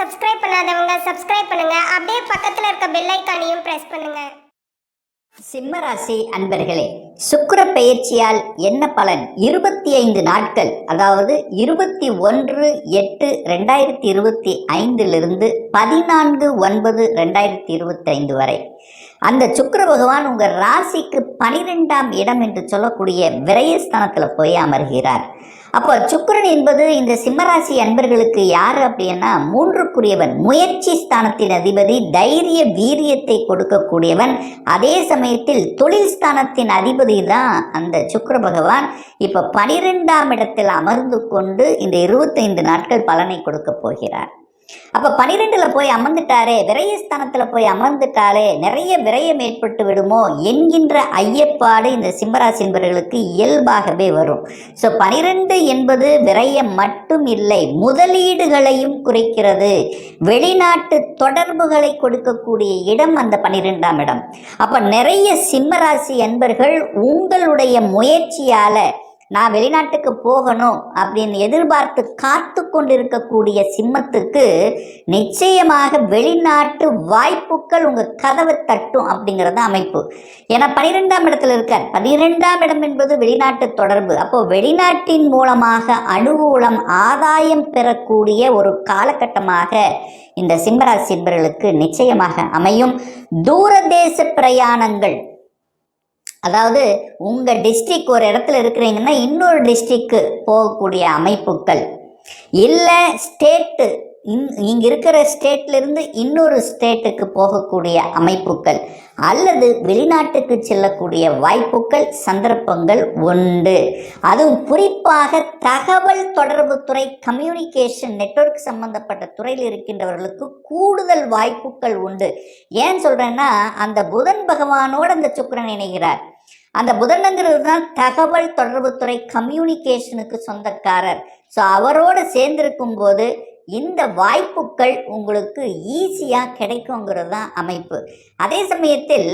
Subscribe பண்ணாதவங்க subscribe பண்ணுங்க. அப்படியே பக்கத்துல இருக்க பெல் ஐக்கானையும் பிரஸ் பண்ணுங்க. சிம்மராசி அன்பர்களே சுக்கர பயிற்சியால் என்ன பலன்? இருபத்தி ஐந்து நாட்கள் அதாவது இருபத்தி ஒன்று எட்டு ரெண்டாயிரத்தி இருபத்தி ஐந்திலிருந்து பதினான்கு ஒன்பது ரெண்டாயிரத்தி இருபத்தி ஐந்து வரை. அந்த சுக்கர பகவான் உங்கள் ராசிக்கு பனிரெண்டாம் இடம் என்று சொல்லக்கூடிய விரயஸ்தானத்தில் போய் அமர்கிறார். அப்போ சுக்கரன் என்பது இந்த சிம்மராசி அன்பர்களுக்கு யார் அப்படின்னா மூன்றுக்குரியவன் முயற்சி ஸ்தானத்தின் அதிபதி தைரிய வீரியத்தை கொடுக்கக்கூடியவன். அதே சமயத்தில் தொழில் ஸ்தானத்தின் அதிபதி தான் அந்த சுக்கர பகவான். இப்போ பனிரெண்டாம் இடத்தில் அமர்ந்து கொண்டு இந்த இருபத்தைந்து நாட்கள் பலனை கொடுக்க போகிறார். அப்ப பனிரெண்டுல போய் அமர்ந்துட்டாரே விரயஸ்தானத்துல போய் அமர்ந்துட்டாலே நிறைய விரயம் ஏற்பட்டு விடுமோ என்கின்ற ஐயப்பாடு இந்த சிம்மராசி என்பவர்களுக்கு இயல்பாகவே வரும். ஸோ பனிரெண்டு என்பது விரயம் மட்டும் இல்லை முதலீடுகளையும் குறைக்கிறது. வெளிநாட்டு தொடர்புகளை கொடுக்கக்கூடிய இடம் அந்த பனிரெண்டாம் இடம். அப்ப நிறைய சிம்மராசி அன்பர்கள் உங்களுடைய முயற்சியால நான் வெளிநாட்டுக்கு போகணும் அப்படின்னு எதிர்பார்த்து காத்து கொண்டிருக்கக்கூடிய சிம்மத்துக்கு நிச்சயமாக வெளிநாட்டு வாய்ப்புகள் உங்கள் கதவை தட்டும் அப்படிங்கிறது அமைப்பு. ஏன்னா பனிரெண்டாம் இடத்துல இருக்கார். பனிரெண்டாம் இடம் என்பது வெளிநாட்டு தொடர்பு. அப்போ வெளிநாட்டின் மூலமாக அனுகூலம் ஆதாயம் பெறக்கூடிய ஒரு காலகட்டமாக இந்த சிம்மராசி என்பவர்களுக்கு நிச்சயமாக அமையும். தூரதேச பிரயாணங்கள் அதாவது உங்கள் டிஸ்ட்ரிக் ஒரு இடத்துல இருக்கிறீங்கன்னா இன்னொரு டிஸ்ட்ரிக்கு போகக்கூடிய அமைப்புகள். இல்லை ஸ்டேட்டு இந் இங்கே இருக்கிற ஸ்டேட்லேருந்து இன்னொரு ஸ்டேட்டுக்கு போகக்கூடிய அமைப்புகள் அல்லது வெளிநாட்டுக்கு செல்லக்கூடிய வாய்ப்புகள் சந்தர்ப்பங்கள் உண்டு. அதுவும் குறிப்பாக தகவல் தொடர்பு துறை கம்யூனிகேஷன் நெட்வொர்க் சம்பந்தப்பட்ட துறையில் இருக்கின்றவர்களுக்கு கூடுதல் வாய்ப்புகள் உண்டு. ஏன் சொல்கிறேன்னா அந்த புதன் பகவானோடு அந்த சுக்கரன் இணைகிறார். அந்த புதனுங்கிறது தான் தகவல் தொடர்புத்துறை கம்யூனிகேஷனுக்கு சொந்தக்காரர். ஸோ அவரோடு சேர்ந்திருக்கும் போது இந்த வாய்ப்புகள் உங்களுக்கு ஈஸியாக கிடைக்குங்கிறது தான் அமைப்பு. அதே சமயத்தில்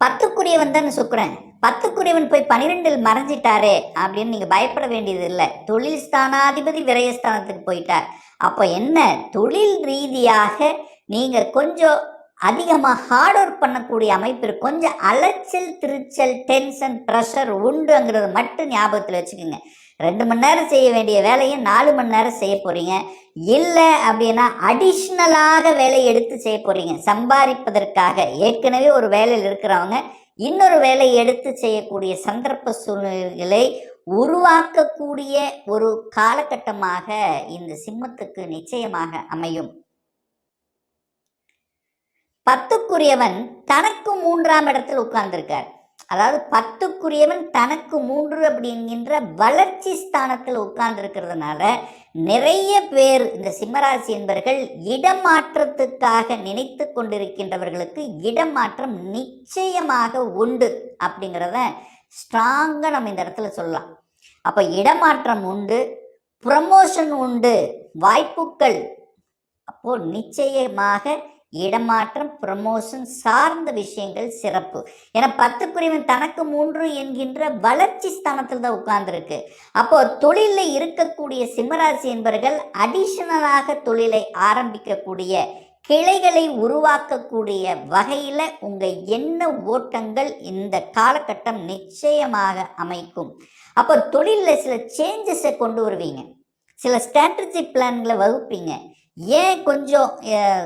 பத்துக்குரியவன் தான் சுக்கரன் பத்துக்குரியவன் போய் பன்னிரெண்டில் மறைஞ்சிட்டாரே அப்படின்னு நீங்கள் பயப்பட வேண்டியது இல்லை தொழில் ஸ்தானாதிபதி விரயஸ்தானத்துக்கு போயிட்டார். அப்போ என்ன? தொழில் ரீதியாக நீங்கள் கொஞ்சம் அதிகமாக ஹார்ட் ஒர்க் பண்ணக்கூடிய அமைப்பு கொஞ்சம் அலைச்சல் திருச்சல் டென்ஷன் ப்ரெஷர் உண்டுங்கிறத மட்டும் ஞாபகத்தில் வச்சுக்கோங்க. ரெண்டு மணி நேரம் செய்ய வேண்டிய வேலையை நாலு மணி நேரம் செய்ய போகிறீங்க இல்லை அப்படின்னா அடிஷ்னலாக வேலை எடுத்து செய்ய போகிறீங்க சம்பாதிப்பதற்காக. ஏற்கனவே ஒரு வேலையில் இருக்கிறவங்க இன்னொரு வேலை எடுத்து செய்யக்கூடிய சந்தர்ப்ப சூழ்நிலைகளை உருவாக்கக்கூடிய ஒரு காலகட்டமாக இந்த சிம்மத்துக்கு நிச்சயமாக அமையும். பத்துக்குரியவன் தனக்கு மூன்றாம் இடத்தில் உட்கார்ந்திருக்கார். அதாவது பத்துக்குரியவன் தனக்கு மூன்று அப்படிங்கின்ற வளர்ச்சி ஸ்தானத்தில் உட்கார்ந்துருக்கிறதுனால நிறைய பேர் இந்த சிம்மராசி என்பவர்கள் இடமாற்றத்துக்காக நினைத்து கொண்டிருக்கின்றவர்களுக்கு இடமாற்றம் நிச்சயமாக உண்டு அப்படிங்கிறத ஸ்ட்ராங்காக நம்ம இந்த இடத்துல சொல்லலாம். அப்போ இடமாற்றம் உண்டு ப்ரமோஷன் உண்டு வாய்ப்புகள் அப்போது நிச்சயமாக இடமாற்றம் ப்ரமோஷன் சார்ந்த விஷயங்கள் சிறப்பு. ஏன்னா பத்துக்குரியவன் தனக்கு மூன்று என்கின்ற வளர்ச்சி ஸ்தானத்தில் தான் உட்கார்ந்துருக்கு. அப்போ தொழிலில் இருக்கக்கூடிய சிம்மராசி என்பவர்கள் அடிஷனலாக தொழிலை ஆரம்பிக்கக்கூடிய கிளைகளை உருவாக்கக்கூடிய வகையில் உங்கள் எண்ண ஓட்டங்கள் இந்த காலகட்டம் நிச்சயமாக அமைக்கும். அப்போ தொழிலில் சில சேஞ்சஸை கொண்டு வருவீங்க. சில ஸ்ட்ராட்டஜி பிளான்களை வகுப்பீங்க. ஏன் கொஞ்சம்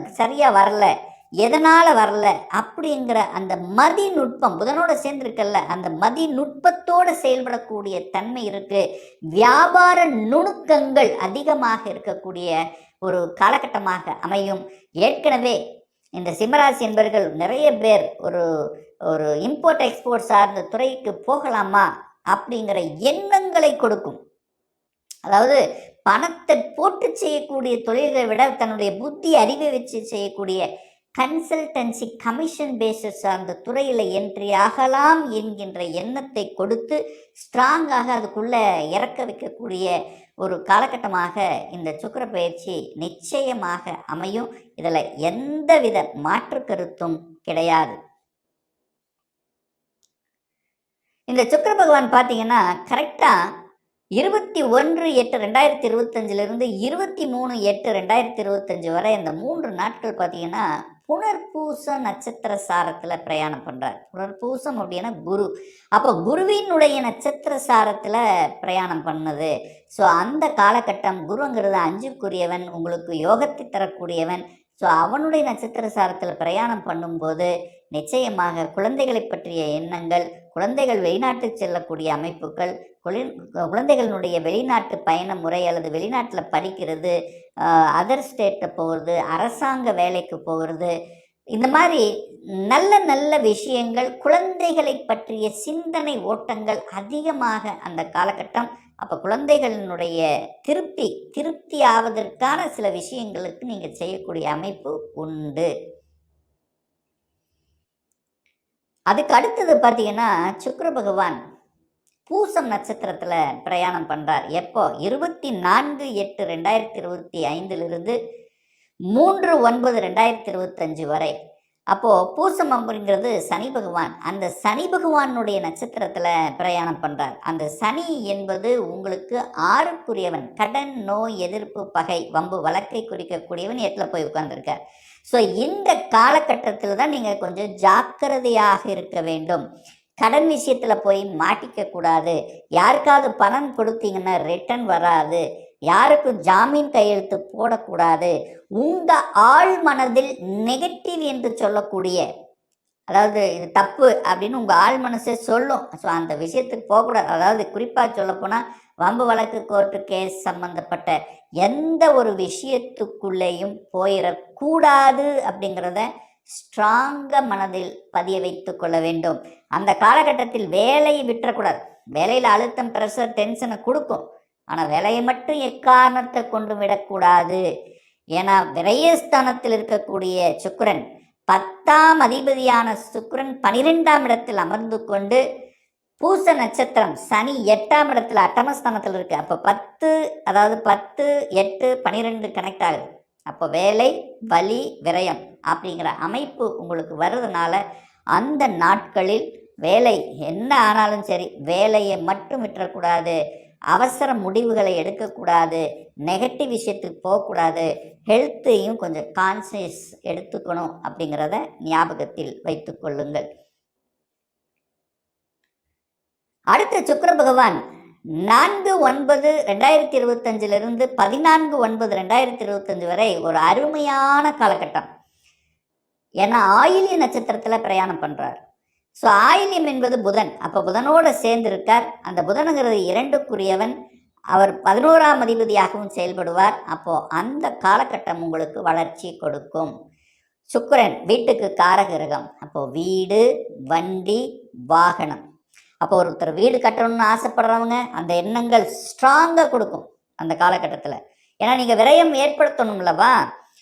சரியாக வரல? எதனால் வரல? அப்படிங்கிற அந்த மதி நுட்பம் புதனோட சேர்ந்துருக்கல்ல அந்த மதி நுட்பத்தோடு செயல்படக்கூடிய தன்மை இருக்குது வியாபார நுணுக்கங்கள் அதிகமாக இருக்கக்கூடிய ஒரு காலகட்டமாக அமையும். ஏற்கனவே இந்த சிம்மராசி என்பவர்கள் நிறைய பேர் ஒரு ஒரு இம்போர்ட் எக்ஸ்போர்ட் சார்ந்த துறைக்கு போகலாமா? அப்படிங்கிற எண்ணங்களை கொடுக்கும். அதாவது பணத்தை போட்டு செய்யக்கூடிய தொழில்களை விட தன்னுடைய புத்தி அறிவை வச்சு செய்யக்கூடிய கன்சல்டன்சி கமிஷன் பேசிஸ் அந்த துறையில் என்ட்ரி ஆகலாம் என்கின்ற எண்ணத்தை கொடுத்து ஸ்ட்ராங்காக அதுக்குள்ளே இறக்க வைக்கக்கூடிய ஒரு காலகட்டமாக இந்த சுக்கர பயிற்சி நிச்சயமாக அமையும். இதில் எந்தவித மாற்று கருத்தும் கிடையாது. இந்த சுக்கர பகவான் பார்த்தீங்கன்னா கரெக்டாக இருபத்தி ஒன்று எட்டு ரெண்டாயிரத்தி இருபத்தஞ்சிலிருந்து இருபத்தி மூணு எட்டு ரெண்டாயிரத்தி இருபத்தஞ்சு வரை இந்த மூன்று நாட்கள் பார்த்தீங்கன்னா புனர்பூச நட்சத்திர சாரத்தில் பிரயாணம் பண்ணுறார் புனர்பூசம் அப்படின்னா குரு. அப்போ குருவினுடைய நட்சத்திர சாரத்தில் பிரயாணம் பண்ணது. ஸோ அந்த காலகட்டம் குருங்கிறது அஞ்சுக்குரியவன் உங்களுக்கு யோகத்தை தரக்கூடியவன். ஸோ அவனுடைய நட்சத்திர சாரத்தில் பிரயாணம் பண்ணும்போது நிச்சயமாக குழந்தைகளை பற்றிய எண்ணங்கள் குழந்தைகள் வெளிநாட்டு செல்லக்கூடிய அமைப்புகள் குழி- குழந்தைகளினுடைய வெளிநாட்டு பயண முறை அல்லது வெளிநாட்டில் படிக்கிறது அதர் ஸ்டேட்டில் போகிறது அரசாங்க வேலைக்கு போகிறது இந்த மாதிரி நல்ல நல்ல விஷயங்கள் குழந்தைகளை பற்றிய சிந்தனை ஓட்டங்கள் அதிகமாக அந்த காலகட்டம். அப்போ குழந்தைகளினுடைய திருப்தி திருப்தி ஆவதற்கான சில விஷயங்களுக்கு நீங்கள் செய்யக்கூடிய அமைப்பு உண்டு. அதுக்கு அடுத்தது பார்த்தீங்கன்னா சுக்கர பகவான் பூசம் நட்சத்திரத்தில் பிரயாணம் பண்ணுறார் எப்போ? இருபத்தி நான்கு எட்டு ரெண்டாயிரத்தி இருபத்தி ஐந்திலிருந்து மூன்று ஒன்பது ரெண்டாயிரத்தி இருபத்தஞ்சு வரை. அப்போது பூசம் அப்படிங்கிறது சனி பகவான். அந்த சனி பகவானுடைய நட்சத்திரத்தில் பிரயாணம் பண்ணுறார் அந்த சனி என்பது உங்களுக்கு ஆறுக்குரியவன். கடன் நோய் எதிர்ப்பு பகை வம்பு வழக்கை குறிக்கக்கூடியவன். எட்டில் போய் உட்கார்ந்துருக்கார். ஸோ இந்த காலகட்டத்தில் தான் நீங்கள் கொஞ்சம் ஜாக்கிரதையாக இருக்க வேண்டும். கடன் விஷயத்தில் போய் மாட்டிக்க கூடாது. யாருக்காவது பணம் கொடுத்தீங்கன்னா ரிட்டர்ன் வராது. யாருக்கும் ஜாமீன் கையெழுத்து போடக்கூடாது. உங்கள் ஆள் மனதில் நெகட்டிவ் என்று சொல்லக்கூடிய அதாவது இது தப்பு அப்படின்னு உங்கள் ஆள் மனசே சொல்லும். ஸோ அந்த விஷயத்துக்கு போகக்கூடாது. அதாவது குறிப்பாக சொல்லப்போனால் வம்பு வழக்கு கோர்ட்டு கேஸ் சம்மந்தப்பட்ட எந்த ஒரு விஷயத்துக்குள்ளேயும் போயிடக்கூடாது அப்படிங்கிறத ஸ்ட்ராங்காக மனதில் பதிய வைத்து கொள்ள வேண்டும். அந்த காலகட்டத்தில் வேலையை விட்டுறக்கூடாது. வேலையில் அழுத்தம் ப்ரெஷர் டென்ஷனை கொடுக்கும். ஆனால் வேலையை மட்டும் எக்காரணத்தை கொண்டு விடக்கூடாது. ஏன்னா விரயஸ்தானத்தில் இருக்கக்கூடிய சுக்கரன் பத்தாம் அதிபதியான சுக்ரன் பனிரெண்டாம் இடத்தில் அமர்ந்து கொண்டு பூச நட்சத்திரம் சனி எட்டாம் இடத்துல அட்டமஸ்தானத்தில் இருக்கு. அப்போ பத்து அதாவது பத்து எட்டு பனிரெண்டு கனெக்ட் ஆகுது. அப்போ வேலை வலி விரயம் அப்படிங்கிற அமைப்பு உங்களுக்கு வர்றதுனால அந்த நாட்களில் வேலை என்ன ஆனாலும் சரி வேலையை மட்டும் விட்டுறக்கூடாது. அவசர முடிவுகளை எடுக்கக்கூடாது நெகட்டிவ் விஷயத்துக்கு போகக்கூடாது ஹெல்த்தையும் கொஞ்சம் கான்சியஸ் எடுத்துக்கணும் அப்படிங்கிறத ஞாபகத்தில் வைத்து கொள்ளுங்கள். அடுத்த சுக்கர பகவான் நான்கு ஒன்பது ரெண்டாயிரத்தி இருபத்தஞ்சிலிருந்து பதினான்கு ஒன்பது ரெண்டாயிரத்தி இருபத்தஞ்சு வரை ஒரு அருமையான காலகட்டம். ஏன்னா ஆயிலிய நட்சத்திரத்தில் பிரயாணம் பண்ணுறார் ஸோ ஆயில்யம் என்பது புதன். அப்போ புதனோடு சேர்ந்திருக்கார். அந்த புதனுங்கிறது இரண்டுக்குரியவன். அவர் பதினோராம் அதிபதியாகவும் செயல்படுவார். அப்போது அந்த காலகட்டம் உங்களுக்கு வளர்ச்சி கொடுக்கும். சுக்கரன் வீட்டுக்கு காரகிரகம். அப்போது வீடு வண்டி வாகனம். அப்போ ஒருத்தர் வீடு கட்டணும்னு ஆசைப்படுறவங்க அந்த எண்ணங்கள் ஸ்ட்ராங்காக கொடுக்கும் அந்த காலகட்டத்தில். ஏன்னா நீங்கள் விரயம் ஏற்படுத்தணும்லவா?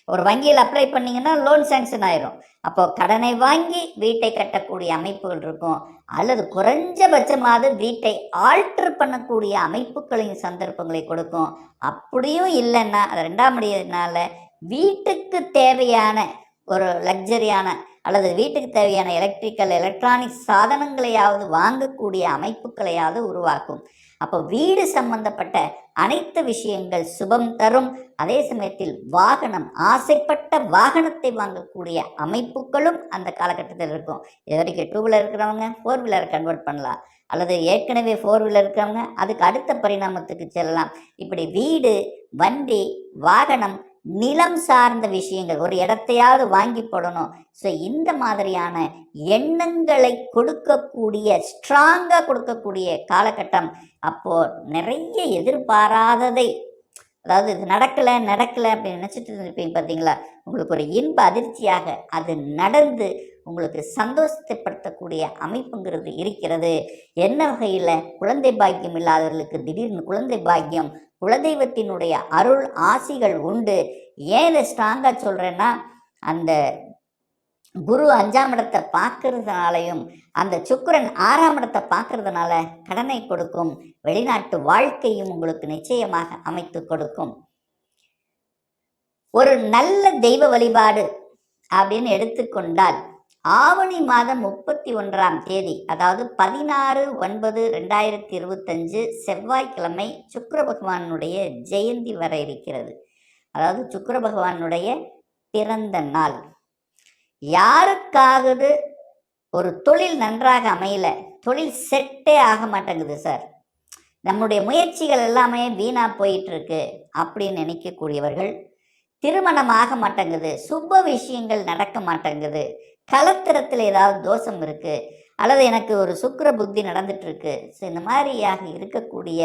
ஒரு வங்கியில் அப்ளை பண்ணீங்கன்னா லோன் சேங்ஷன் ஆயிரும். அப்போ கடனை வாங்கி வீட்டை கட்டக்கூடிய அமைப்புகள் இருக்கும். அல்லது குறைஞ்சபட்சமாவது வீட்டை ஆல்டர் பண்ணக்கூடிய அமைப்புகளையும் சந்தர்ப்பங்களை கொடுக்கும். அப்படியும் இல்லைன்னா அது ரெண்டாம் முடியதுனால வீட்டுக்கு தேவையான ஒரு லக்ஸரியான அல்லது வீட்டுக்கு தேவையான எலக்ட்ரிக்கல் எலக்ட்ரானிக் சாதனங்களையாவது வாங்கக்கூடிய அமைப்புகளையாவது உருவாக்கும். அப்போ வீடு சம்பந்தப்பட்ட அனைத்து விஷயங்கள் சுபம் தரும். அதே சமயத்தில் வாகனம் ஆசைப்பட்ட வாகனத்தை வாங்கக்கூடிய அமைப்புகளும் அந்த காலகட்டத்தில் இருக்கும். இது வரைக்கும் டூ வீலர் இருக்கிறவங்க ஃபோர் வீலர் கன்வெர்ட் பண்ணலாம். அல்லது ஏற்கனவே ஃபோர் வீலர் இருக்கிறவங்க அதுக்கு அடுத்த பரிணாமத்துக்கு செல்லலாம். இப்படி வீடு வண்டி வாகனம் நிலம் சார்ந்த விஷயங்கள் ஒரு இடத்தையாவது வாங்கி போடணும். ஸோ இந்த மாதிரியான எண்ணங்களை கொடுக்கக்கூடிய ஸ்ட்ராங்காக கொடுக்கக்கூடிய காலகட்டம் அப்போது நிறைய எதிர்பாராததை அதாவது இது நடக்கலை நடக்கலை அப்படின்னு நினச்சிட்டு இருப்பீங்க பார்த்தீங்களா உங்களுக்கு ஒரு இன்ப அதிர்ச்சியாக அது நடந்து உங்களுக்கு சந்தோஷத்தைப்படுத்தக்கூடிய அமைப்புங்கிறது இருக்கிறது. என்ன வகையில்? குழந்தை பாக்கியம் இல்லாதவர்களுக்கு திடீர்னு குழந்தை பாக்கியம் குலதெய்வத்தினுடைய அருள் ஆசிகள் உண்டு. ஏன் இதை ஸ்ட்ராங்காக சொல்கிறேன்னா அந்த குரு அஞ்சாம் இடத்தை பார்க்கறதுனாலையும் அந்த சுக்கிரன் ஆறாம் இடத்தை பார்க்கறதுனால கடனை கொடுக்கும் வெளிநாட்டு வாழ்க்கையும் உங்களுக்கு நிச்சயமாக அமைத்து கொடுக்கும். ஒரு நல்ல தெய்வ வழிபாடு அப்படின்னு எடுத்துக்கொண்டால் ஆவணி மாதம் முப்பத்தி ஒன்றாம் தேதி அதாவது பதினாறு ஒன்பது ரெண்டாயிரத்தி இருபத்தஞ்சு செவ்வாய்க்கிழமை சுக்கர பகவானுடைய ஜெயந்தி வர இருக்கிறது. அதாவது சுக்கர பகவானுடைய பிறந்த நாள். யாருக்காவது ஒரு தொழில் நன்றாக அமையல தொழில் செட்டே ஆக மாட்டேங்குது சார். நம்முடைய முயற்சிகள் எல்லாமே வீணா போயிட்டு இருக்கு அப்படின்னு நினைக்கக்கூடியவர்கள் திருமணம் ஆக மாட்டேங்குது சுப விஷயங்கள் நடக்க மாட்டேங்குது கலத்திரத்தில் ஏதாவது தோஷம் இருக்குது அல்லது எனக்கு ஒரு சுக்கர புத்தி நடந்துட்டுருக்கு ஸோ இந்த மாதிரியாக இருக்கக்கூடிய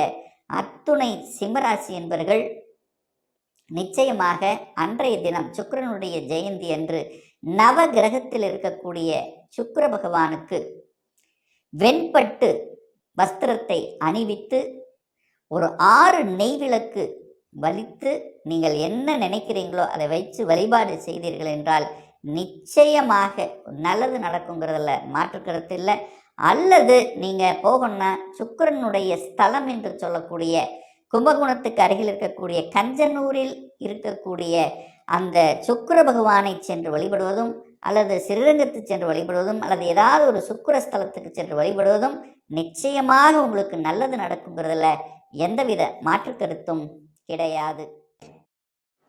அத்துணை சிம்மராசி என்பவர்கள் நிச்சயமாக அன்றைய தினம் சுக்கிரனுடைய ஜெயந்தி அன்று நவ கிரகத்தில் இருக்கக்கூடிய சுக்கிர பகவானுக்கு வெண்பட்டு வஸ்திரத்தை அணிவித்து ஒரு ஆறு நெய்விளக்கு வலித்து நீங்கள் என்ன நினைக்கிறீங்களோ அதை வைத்து வழிபாடு செய்தீர்கள் என்றால் நிச்சயமாக நல்லது நடக்குங்கிறதுல மாற்று கருத்து இல்லை. அல்லது நீங்கள் போகணும்னா சுக்கிரனுடைய ஸ்தலம் என்று சொல்லக்கூடிய கும்பகோணத்துக்கு அருகில் இருக்கக்கூடிய கஞ்சனூரில் இருக்கக்கூடிய அந்த சுக்கர பகவானை சென்று வழிபடுவதும் அல்லது சிறுரங்கத்து சென்று வழிபடுவதும் அல்லது ஏதாவது ஒரு சுக்கிர ஸ்தலத்துக்கு சென்று வழிபடுவதும் நிச்சயமாக உங்களுக்கு நல்லது நடக்குங்கிறதுல எந்தவித மாற்று கருத்தும் கிடையாது.